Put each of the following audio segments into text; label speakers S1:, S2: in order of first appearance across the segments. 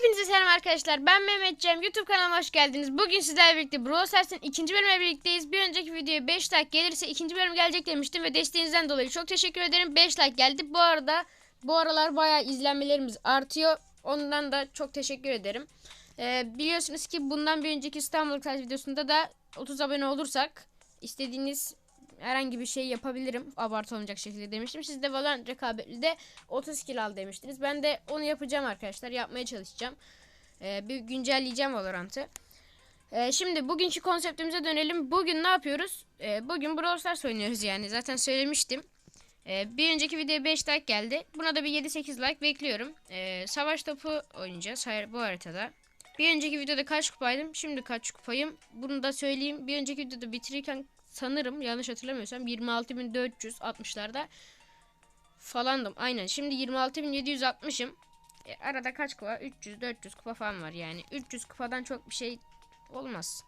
S1: Hepinize selam arkadaşlar. Ben Mehmet Cem. YouTube kanalıma hoş geldiniz. Bugün sizlerle birlikte Brawl Stars'ın ikinci bölümüyle birlikteyiz. Bir önceki videoya 5 like gelirse ikinci bölüm gelecek demiştim ve desteğinizden dolayı çok teşekkür ederim. 5 like geldi. Bu arada bu aralar bayağı izlenmelerimiz artıyor. Ondan da çok teşekkür ederim. Ee, biliyorsunuz ki bundan bir önceki İstanbul Clash videosunda da 30 abone olursak istediğiniz herhangi bir şey yapabilirim. Abartı olmayacak şekilde demiştim. Siz de Valorant rekabetli de 30 kill al demiştiniz. Ben de onu yapacağım arkadaşlar. Yapmaya çalışacağım. Ee, bir güncelleyeceğim Valorant'ı. Ee, şimdi bugünkü konseptimize dönelim. Bugün ne yapıyoruz? Ee, bugün Brawl Stars oynuyoruz yani. Zaten söylemiştim. Ee, bir önceki videoya 5 like geldi. Buna da bir 7-8 like bekliyorum. Ee, savaş topu oynayacağız hayır, bu haritada. Bir önceki videoda kaç kupaydım? Şimdi kaç kupayım? Bunu da söyleyeyim. Bir önceki videoda bitirirken sanırım yanlış hatırlamıyorsam 26.460'larda falandım. Aynen. Şimdi 26.760'ım. E, arada kaç kupa? 300 400 kupa falan var yani. 300 kupadan çok bir şey olmaz.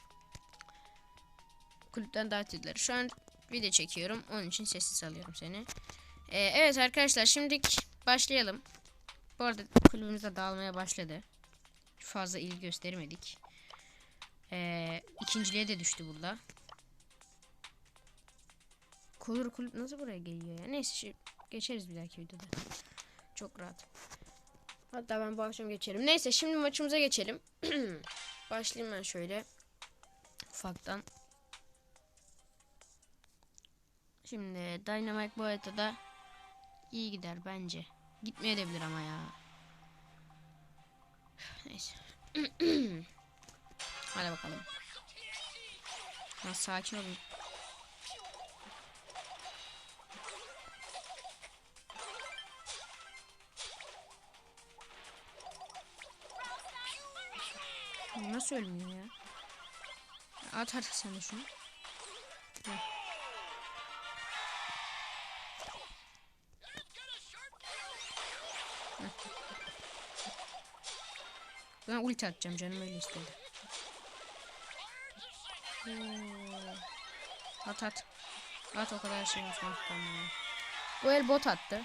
S1: Kulüpten edilir. Şu an video çekiyorum. Onun için sessiz alıyorum seni. E, evet arkadaşlar şimdi başlayalım. Bu arada kulübümüz de dağılmaya başladı. Fazla ilgi göstermedik. E, ikinciliğe de düştü burada. Kolur kulüp nasıl buraya geliyor ya? Neyse şu geçeriz bir dahaki videoda. Çok rahat. Hatta ben bu akşam geçerim. Neyse şimdi maçımıza geçelim. Başlayayım ben şöyle. Ufaktan. Şimdi Dynamite bu haritada iyi gider bence. Gitmeyebilir ama ya. Neyse. Hadi bakalım. Ha, sakin olun. Nasıl ölmüyor ya? At artık sen de şunu. Heh. Ben ulti atacağım canım öyle istedi. At at. At o kadar şey. Tamam. Bu el bot attı.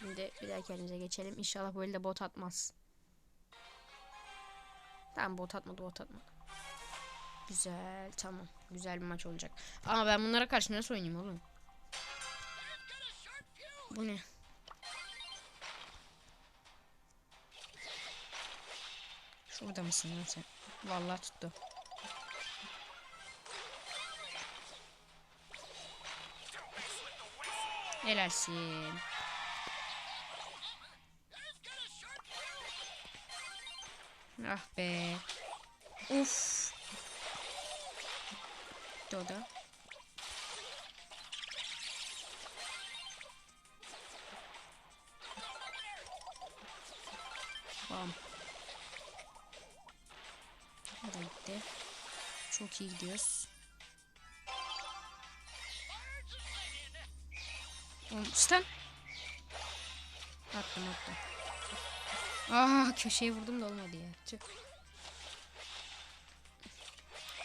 S1: Şimdi bir daha kendimize geçelim. İnşallah bu elde bot atmaz. Tamam bot atmadı bot atmadı. Güzel tamam. Güzel bir maç olacak. Ama ben bunlara karşı nasıl oynayayım oğlum? Bu ne? Şurada mısın lan sen? Vallahi tuttu. Helalsin. Ah be. Uf. Doda. Bam. Bu da gitti. Çok iyi gidiyoruz. Stun. Attım attım. Ah köşeye vurdum da olmadı ya. Tüh.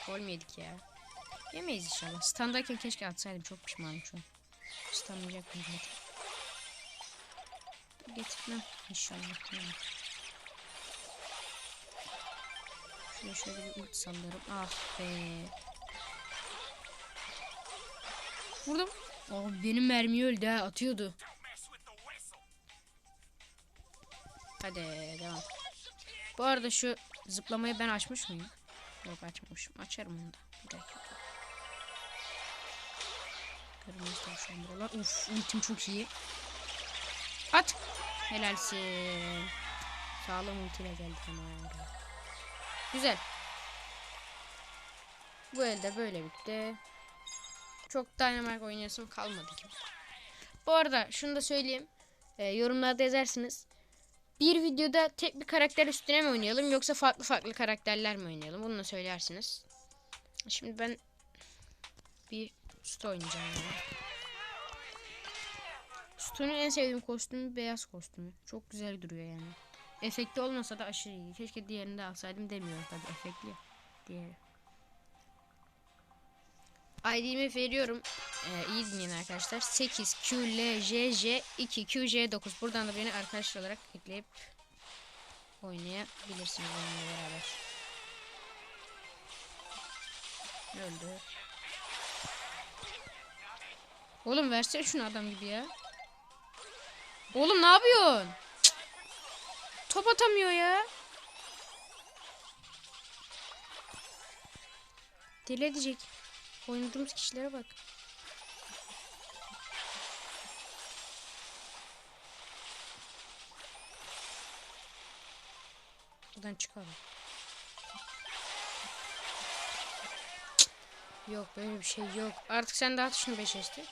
S1: Gol mü yedik ya? Yemeyiz inşallah. Standayken keşke atsaydım. Çok pişmanım şu an. Standlayacaktım zaten. Getirmem inşallah. Yani. Şöyle şöyle bir ulti sallarım. Ah be. Vurdum. Oh, benim mermi öldü ha. Atıyordu. Hadi devam. Bu arada şu zıplamayı ben açmış mıyım? Yok açmamışım. Açarım onu da. Bir dakika. Kırmızı tavşan buralar. Uf ultim çok iyi. At. Helalsin. Sağlam ultiyle geldik ama. Güzel. Bu elde böyle bitti. Çok Dynamite oynayasım kalmadı gibi. Bu arada şunu da söyleyeyim. E, yorumlarda yazarsınız. Bir videoda tek bir karakter üstüne mi oynayalım yoksa farklı farklı karakterler mi oynayalım? Bunu da söylersiniz. Şimdi ben bir Stu oynayacağım yani. Stu'nun en sevdiğim kostümü beyaz kostümü. Çok güzel duruyor yani. Efekti olmasa da aşırı iyi. Keşke diğerini de alsaydım demiyorum tabii efektli. Diğeri. ID'mi veriyorum. Ee, iyi dinleyin arkadaşlar. 8 Q L J J 2 Q J 9. Buradan da beni arkadaş olarak ekleyip oynayabilirsiniz benimle beraber. Öldü. Oğlum versene şunu adam gibi ya. Oğlum ne yapıyorsun? Top atamıyor ya. Deli edecek. Oynadığımız kişilere bak. Buradan çıkalım. Yok böyle bir şey yok. Artık sen dağıt şunu 5 esti.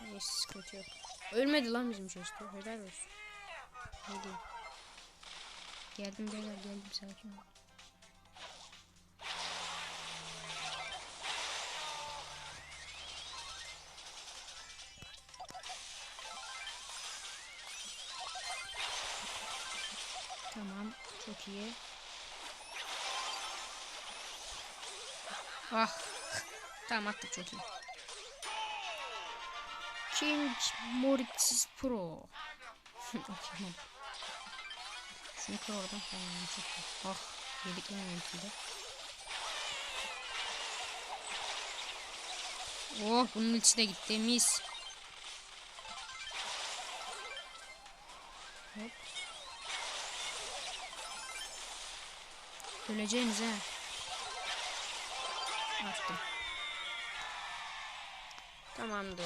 S1: Neyse sıkıntı yok. Ölmedi lan bizim chest'te. Helal olsun. Hadi. Geldim beyler geldim sakin ol. Tamam çok iyi. Ah. tamam attık çok iyi. King Moritz Pro. Şunu kır oradan tamam çok iyi. Ah yedik lan ultiyle. Oh bunun ultisi de gitti mis. Hop. Öleceğiniz ha. Attım. Tamamdır.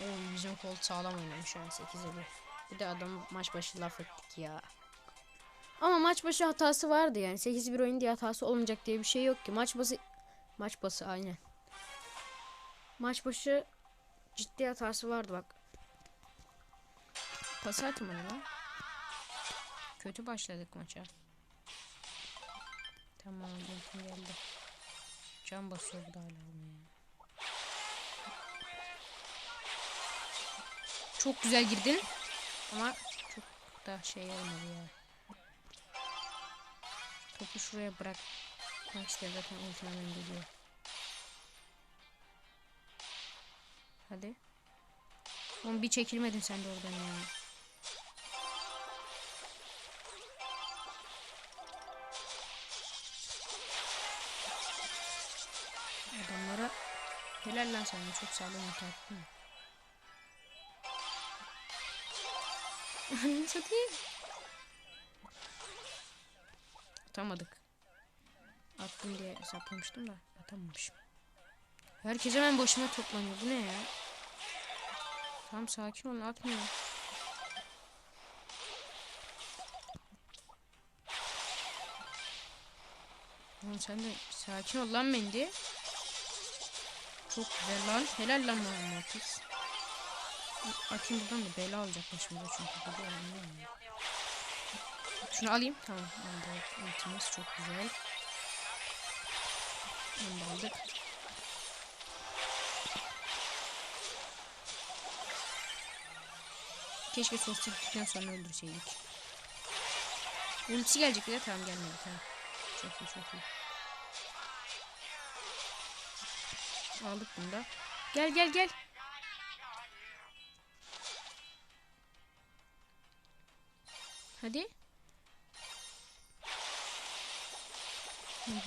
S1: Oo, bizim Colt sağlam oynamış şu an 8'e 1. Bir de adam maç başı laf ettik ya. Ama maç başı hatası vardı yani. 8-1 oyun diye hatası olmayacak diye bir şey yok ki. Maç başı maç başı aynen. Maç başı ciddi hatası vardı bak. Pas atmadı lan. Kötü başladık maça. Tamam ultim geldi. Can basıyor bu da hala olmuyor. Çok güzel girdin. Ama çok da şey olmadı ya. Topu şuraya bırak. İşte zaten ultim hemen geliyor. Hadi. Oğlum bir çekilmedin sen de oradan ya. Helal lan sana çok sağlam ulti attın. Ananı satayım. Atamadık. Attım diye hesaplamıştım da atamamışım. Herkes hemen başıma toplanıyor. Bu ne ya? Tamam sakin olun atmıyor. Oğlum sen de sakin ol lan Mendi. Çok güzel lan. Helal lan Muhammed. Atayım buradan da bela olacak başımıza çünkü. Bu da önemli yani. Şunu alayım. Tamam aldık. Ultimiz çok güzel. Da aldık. Keşke sosyal bittikten sonra öldürseydik. Ultisi gelecek bir de tamam gelmedi tamam. Çok iyi çok iyi. Aldık bunu da. Gel gel gel. Hadi.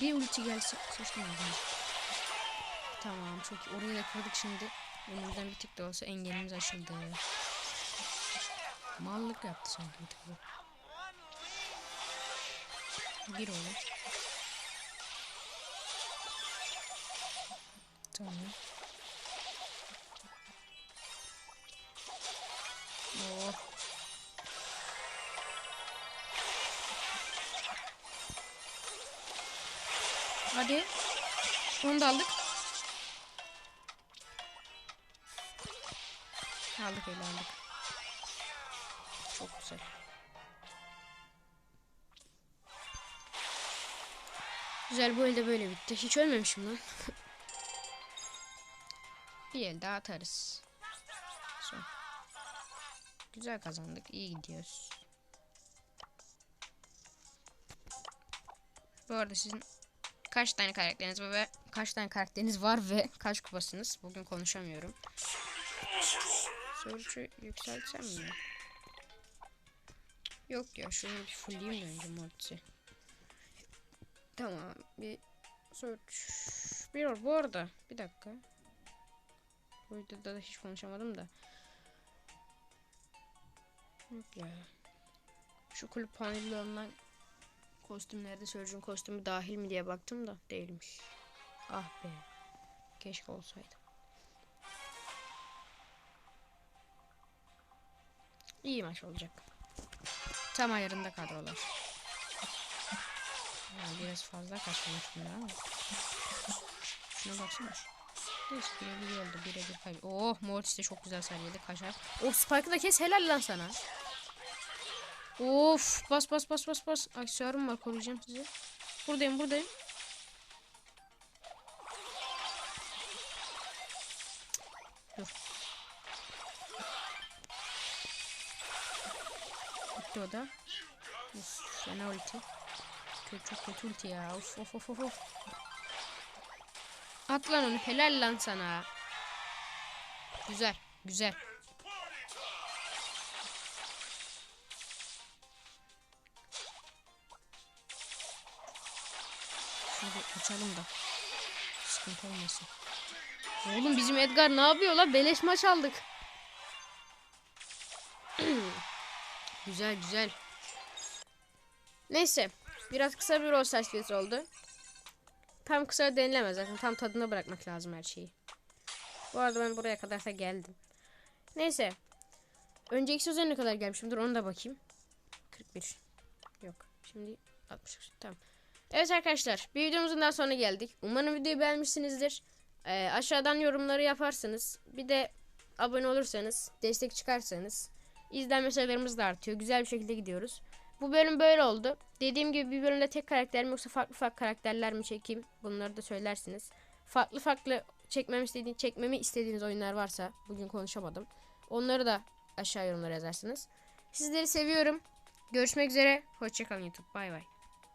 S1: Bir ulti gelse. Tamam çok iyi. Orayı da kırdık şimdi. Önümüzden bir tık da olsa engelimiz aşıldı. Mallık yaptı sanki bir tık bu. Bir oğlum. Tamam. Oh. Hadi. Onu da aldık. Aldık öyle aldık. Çok güzel. Güzel bu elde böyle bitti. Hiç ölmemişim lan. Bir el daha atarız. Son. Güzel kazandık. İyi gidiyoruz. Bu arada sizin Kaç tane karakteriniz var ve kaç tane karakteriniz var ve kaç kupasınız? Bugün konuşamıyorum. Sorucu yükseltsem mi? Yok ya şunu bir fullleyeyim de önce Mortis'i. Tamam bir search. Bir bu arada bir dakika. Bu videoda da hiç konuşamadım da. Şu kulüp paneli olan kostümlerde Surge'un kostümü dahil mi diye baktım da değilmiş. Ah be. Keşke olsaydı. İyi maç olacak. Tam ayarında kadrolar. Biraz fazla kaçmıştım ya. Şuna baksana. Neyse birebir oldu. Birebir kaybı. Oh Mortis de çok güzel seriyedi. Kaçar. Oh Spike'ı da kes. Helal lan sana. Of bas bas bas bas bas. Aksesuarım var koruyacağım sizi. Buradayım buradayım. Dur. Gitti o da. Of, fena ulti. Kötü, çok kötü ulti ya. Of of of of. of. At onu. Helal lan sana. Güzel. Güzel. Bir açalım da. Sıkıntı olmasın. Oğlum bizim Edgar ne yapıyor la? Beleş maç aldık. güzel güzel. Neyse. Biraz kısa bir videosu oldu. Tam kısa denilemez zaten. Tam tadına bırakmak lazım her şeyi. Bu arada ben buraya kadar da geldim. Neyse. Önceki söze ne kadar gelmişimdir onu da bakayım. 41. Yok. Şimdi 60. Tamam. Evet arkadaşlar. Bir videomuzun daha sonuna geldik. Umarım videoyu beğenmişsinizdir. Ee, aşağıdan yorumları yaparsınız. Bir de abone olursanız, destek çıkarsanız izlenme sayılarımız da artıyor. Güzel bir şekilde gidiyoruz. Bu bölüm böyle oldu. Dediğim gibi bir bölümde tek karakter mi yoksa farklı farklı karakterler mi çekeyim? Bunları da söylersiniz. Farklı farklı çekmemi istediğiniz, çekmemi istediğiniz oyunlar varsa bugün konuşamadım. Onları da aşağı yorumlara yazarsınız. Sizleri seviyorum. Görüşmek üzere. Hoşçakalın YouTube. Bay bay.